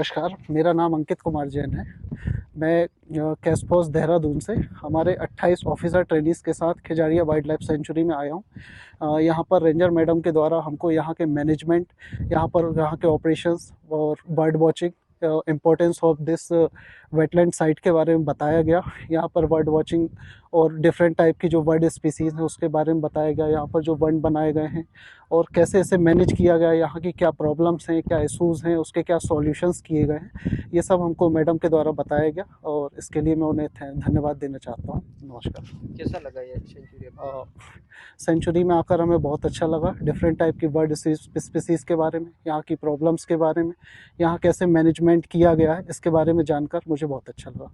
नमस्कार, मेरा नाम अंकित कुमार जैन है। मैं कैसफोस देहरादून से, हमारे 28 ऑफिसर ट्रेनिस के साथ खिजारिया वाइल्ड लाइफ सेंचुरी में आया हूँ। यहाँ पर रेंजर मैडम के द्वारा हमको यहाँ के मैनेजमेंट यहाँ पर, यहाँ के ऑपरेशंस और bird watching importance of this wetland site के बारे में बताया गया। यहाँ पर बर्ड वॉचिंग और डिफरेंट टाइप की जो बर्ड स्पीसीज़ हैं, उसके बारे में बताया गया। यहाँ पर जो वन बनाए गए हैं और कैसे इसे मैनेज किया गया, यहाँ की क्या प्रॉब्लम्स हैं, क्या इशूज़ हैं, उसके क्या सॉल्यूशंस किए गए हैं, ये सब हमको मैडम के द्वारा बताया गया और इसके लिए मैं उन्हें धन्यवाद देना चाहता हूँ। नमस्कार। कैसा लगा ये सेंचुरी सेंचुरी में आकर हमें बहुत अच्छा लगा। डिफरेंट टाइप की बर्ड स्पीसीज़ के बारे में यहाँ की प्रॉब्लम्स के बारे में यहाँ कैसे मैनेजमेंट किया गया है इसके बारे में जानकर मुझे बहुत अच्छा लगा।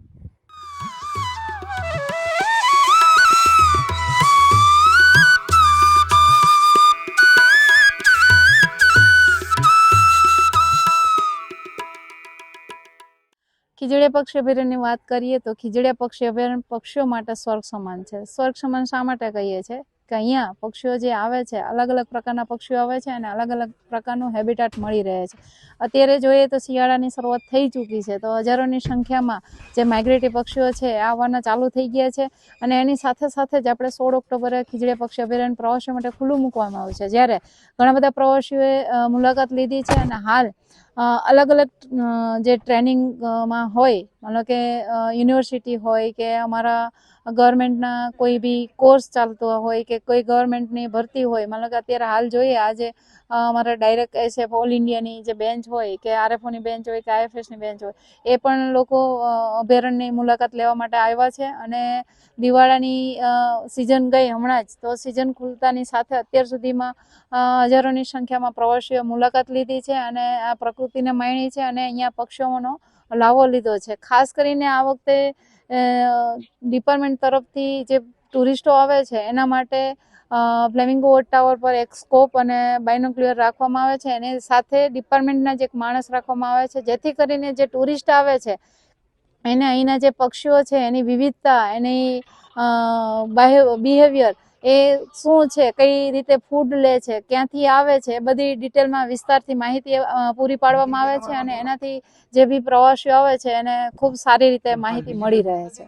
ખીજડીયા પક્ષી અભયારણ્યની વાત કરીએ તો ખીજડીયા પક્ષી અભયારણ્ય પક્ષીઓ માટે સ્વર્ગ સમાન છે. સ્વર્ગ સમાન શા માટે કહીએ છીએ કે અહીંયા પક્ષીઓ જે આવે છે, અલગ અલગ પ્રકારના પક્ષીઓ આવે છે અને અલગ અલગ પ્રકારનું હેબિટાટ મળી રહે છે. અત્યારે જોઈએ તો શિયાળાની શરૂઆત થઈ ચૂકી છે તો હજારોની સંખ્યામાં જે માઇગ્રેટરી પક્ષીઓ છે એ આવવાના ચાલુ થઈ ગયા છે અને એની સાથે સાથે જ આપણે સોળ ઓક્ટોબરે ખીજડીયા પક્ષી અભયારણ્ય પ્રવાસીઓ માટે ખુલ્લું મૂકવામાં આવ્યું છે. જ્યારે ઘણા બધા પ્રવાસીઓએ મુલાકાત લીધી છે અને હાલ અલગ અલગ જે ટ્રેનિંગમાં હોય માનો કે યુનિવર્સિટી હોય કે અમારા ગવર્મેન્ટના કોઈ બી કોર્સ ચાલતો હોય કે કોઈ ગવર્મેન્ટની ભરતી હોય, મતલબ કે અત્યારે હાલ જોઈએ, આજે અમારા ડાયરેક્ટ એસએફ ઓલ ઇન્ડિયાની જે બેન્ચ હોય કે આરએફઓની બેન્ચ હોય કે આઈએફએસની બેન્ચ હોય, એ પણ લોકો અભયારણ્યની મુલાકાત લેવા માટે આવ્યા છે અને દિવાળાની સિઝન ગઈ હમણાં જ, તો સિઝન ખુલતાની સાથે અત્યાર સુધીમાં હજારોની સંખ્યામાં પ્રવાસીઓ મુલાકાત લીધી છે અને આ પ્રકૃતિને માણી છે અને અહીંયા પક્ષીઓનો લાવો લીધો છે. ખાસ કરીને આ વખતે ડિપાર્ટમેન્ટ તરફથી જે ટુરિસ્ટો આવે છે, એના માટે ફ્લેમિંગો વોટ ટાવર પર એક સ્કોપ અને બાયનોક્લિયર રાખવામાં આવે છે. એની સાથે ડિપાર્ટમેન્ટના જ એક માણસ રાખવામાં આવે છે. જેથી કરીને જે ટુરિસ્ટ આવે છે, એને અહીંના જે પક્ષીઓ છે, એની વિવિધતા, એની બિહેવિયર એ શું છે, કઈ રીતે ફૂડ લે છે, ક્યાંથી આવે છે બધી ડિટેલમાં વિસ્તારથી માહિતી પૂરી પાડવામાં આવે છે અને એનાથી જે બી પ્રવાસીઓ આવે છે, એને ખૂબ સારી રીતે માહિતી મળી રહે છે.